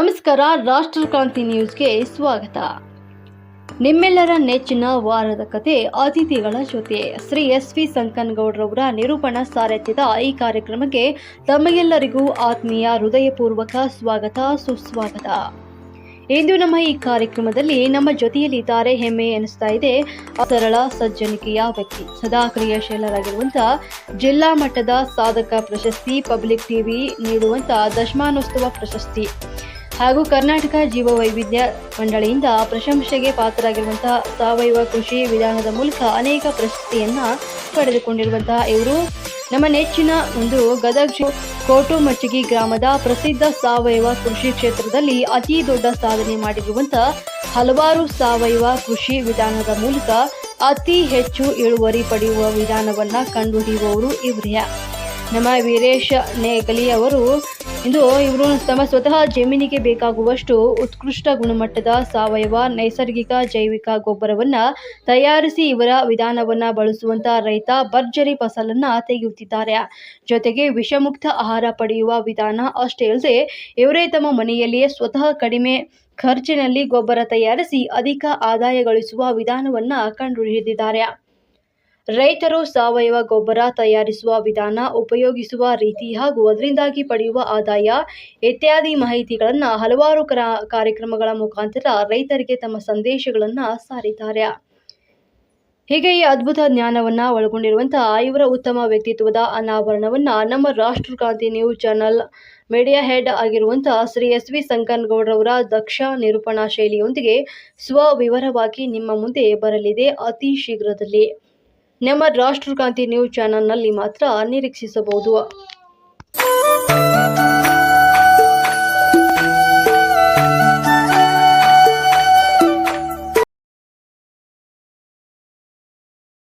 ನಮಸ್ಕಾರ ರಾಷ್ಟ್ರಕ್ರಾಂತಿ ನ್ಯೂಸ್ಗೆ ಸ್ವಾಗತ. ನಿಮ್ಮೆಲ್ಲರ ನೆಚ್ಚಿನ ವಾರದ ಕತೆ, ಅತಿಥಿಗಳ ಜೊತೆ. ಶ್ರೀ ಎಸ್ ವಿ ಸಂಕನಗೌಡ್ರವರ ನಿರೂಪಣಾ ಸಾರಥ್ಯದ ಈ ಕಾರ್ಯಕ್ರಮಕ್ಕೆ ತಮಗೆಲ್ಲರಿಗೂ ಆತ್ಮೀಯ ಹೃದಯಪೂರ್ವಕ ಸ್ವಾಗತ, ಸುಸ್ವಾಗತ. ಇಂದು ನಮ್ಮ ಈ ಕಾರ್ಯಕ್ರಮದಲ್ಲಿ ನಮ್ಮ ಜೊತೆಯಲ್ಲಿದ್ದಾರೆ, ಹೆಮ್ಮೆ ಎನಿಸ್ತಾ ಇದೆ, ಸರಳ ಸಜ್ಜನಿಕೆಯ ವ್ಯಕ್ತಿ. ಸದಾ ಕ್ರಿಯಾಶೀಲರಾಗಿರುವಂತಹ ಜಿಲ್ಲಾ ಮಟ್ಟದ ಸಾಧಕ ಪ್ರಶಸ್ತಿ, ಪಬ್ಲಿಕ್ ಟಿವಿ ನೀಡುವಂಥ ದಶಮಾನೋತ್ಸವ ಪ್ರಶಸ್ತಿ ಹಾಗೂ ಕರ್ನಾಟಕ ಜೀವವೈವಿಧ್ಯ ಮಂಡಳಿಯಿಂದ ಪ್ರಶಂಸೆಗೆ ಪಾತ್ರರಾಗಿರುವಂತಹ ಸಾವಯವ ಕೃಷಿ ವಿಧಾನದ ಮೂಲಕ ಅನೇಕ ಪ್ರಶಸ್ತಿಯನ್ನ ಪಡೆದುಕೊಂಡಿರುವಂತಹ ಇವರು. ನಮ್ಮ ನೆಚ್ಚಿನ ಒಂದು ಗದಗ ಕೋಟು ಕೋಟುಮಚ್ಚಿಗಿ ಗ್ರಾಮದ ಪ್ರಸಿದ್ಧ ಸಾವಯವ ಕೃಷಿ ಕ್ಷೇತ್ರದಲ್ಲಿ ಅತಿ ದೊಡ್ಡ ಸಾಧನೆ ಮಾಡಿರುವಂತಹ ಹಲವಾರು ಸಾವಯವ ಕೃಷಿ ವಿಧಾನದ ಮೂಲಕ ಅತಿ ಹೆಚ್ಚು ಇಳುವರಿ ಪಡೆಯುವ ವಿಧಾನವನ್ನ ಕಂಡುಹಿಡಿಯುವವರು ಇವರೇ. ನಮ್ಮ ವೀರೇಶ ನೇಗಲಿ ಅವರು ಇಂದು ಇವರು ತಮ್ಮ ಸ್ವತಃ ಜಮೀನಿಗೆ ಬೇಕಾಗುವಷ್ಟು ಉತ್ಕೃಷ್ಟ ಗುಣಮಟ್ಟದ ಸಾವಯವ, ನೈಸರ್ಗಿಕ, ಜೈವಿಕ ಗೊಬ್ಬರವನ್ನ ತಯಾರಿಸಿ ಇವರ ವಿಧಾನವನ್ನ ಬಳಸುವಂತ ರೈತ ಭರ್ಜರಿ ಫಸಲನ್ನು ತೆಗೆಯುತ್ತಿದ್ದಾರೆ. ಜೊತೆಗೆ ವಿಷಮುಕ್ತ ಆಹಾರ ಪಡೆಯುವ ವಿಧಾನ ಅಷ್ಟೇ ಅಲ್ಲದೆ ಇವರೇ ತಮ್ಮ ಮನೆಯಲ್ಲಿಯೇ ಸ್ವತಃ ಕಡಿಮೆ ಖರ್ಚಿನಲ್ಲಿ ಗೊಬ್ಬರ ತಯಾರಿಸಿ ಅಧಿಕ ಆದಾಯ ಗಳಿಸುವ ವಿಧಾನವನ್ನ ಕಂಡುಹಿಡಿದಿದ್ದಾರೆ. ರೈತರು ಸಾವಯವ ಗೊಬ್ಬರ ತಯಾರಿಸುವ ವಿಧಾನ ಉಪಯೋಗಿಸುವ ರೀತಿ ಹಾಗೂ ಅದರಿಂದಾಗಿ ಪಡೆಯುವ ಆದಾಯ ಇತ್ಯಾದಿ ಮಾಹಿತಿಗಳನ್ನು ಹಲವಾರು ಕರ ಕಾರ್ಯಕ್ರಮಗಳ ಮುಖಾಂತರ ರೈತರಿಗೆ ತಮ್ಮ ಸಂದೇಶಗಳನ್ನು ಸಾರಿದ್ದಾರೆ. ಹೀಗೆ ಈ ಅದ್ಭುತ ಜ್ಞಾನವನ್ನು ಒಳಗೊಂಡಿರುವಂತಹ ಐವರ ಉತ್ತಮ ವ್ಯಕ್ತಿತ್ವದ ಅನಾವರಣವನ್ನ ನಮ್ಮ Rashtrakranti news channel media head ಆಗಿರುವಂತಹ ಶ್ರೀ ಎಸ್ ವಿ ಸಂಕನಗೌಡರವರ ದಕ್ಷ ನಿರೂಪಣಾ ಶೈಲಿಯೊಂದಿಗೆ ಸ್ವವಿವರವಾಗಿ ನಿಮ್ಮ ಮುಂದೆ ಬರಲಿದೆ ಅತಿ ಶೀಘ್ರದಲ್ಲಿ. ನಮ್ಮ ರಾಷ್ಟ್ರಕ್ರಾಂತಿ ನ್ಯೂಸ್ ಚಾನಲ್ನಲ್ಲಿ ಮಾತ್ರ ನಿರೀಕ್ಷಿಸಬಹುದು.